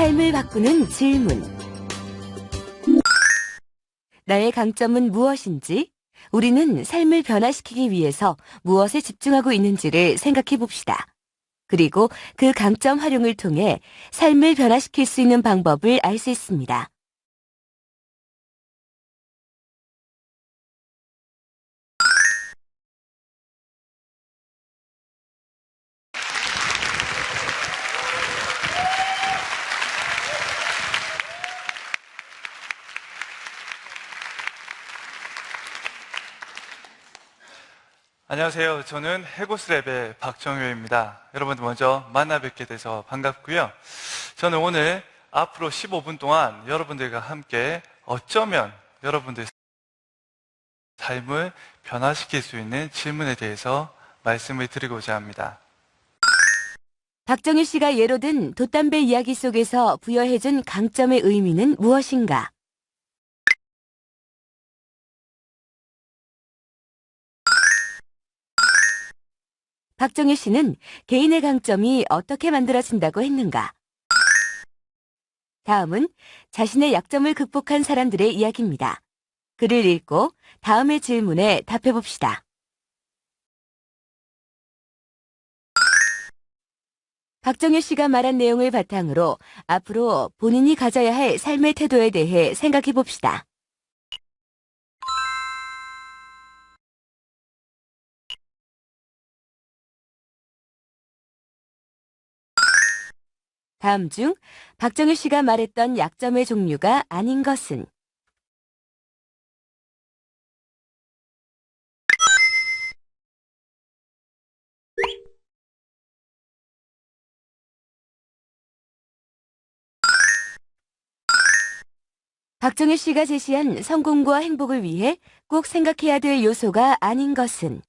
삶을 바꾸는 질문. 나의 강점은 무엇인지, 우리는 삶을 변화시키기 위해서 무엇에 집중하고 있는지를 생각해 봅시다. 그리고 그 강점 활용을 통해 삶을 변화시킬 수 있는 방법을 알 수 있습니다. 안녕하세요. 저는 해고스랩의 박정효입니다. 여러분들 먼저 만나 뵙게 돼서 반갑고요. 저는 오늘 앞으로 15분 동안 여러분들과 함께 어쩌면 여러분들의 삶을 변화시킬 수 있는 질문에 대해서 말씀을 드리고자 합니다. 박정희 씨가 예로 든 돛담배 이야기 속에서 부여해준 강점의 의미는 무엇인가? 박정희 씨는 개인의 강점이 어떻게 만들어진다고 했는가? 다음은 자신의 약점을 극복한 사람들의 이야기입니다. 글을 읽고 다음의 질문에 답해 봅시다. 박정희 씨가 말한 내용을 바탕으로 앞으로 본인이 가져야 할 삶의 태도에 대해 생각해 봅시다. 다음 중 박정희 씨가 말했던 약점의 종류가 아닌 것은? 박정희 씨가 제시한 성공과 행복을 위해 꼭 생각해야 될 요소가 아닌 것은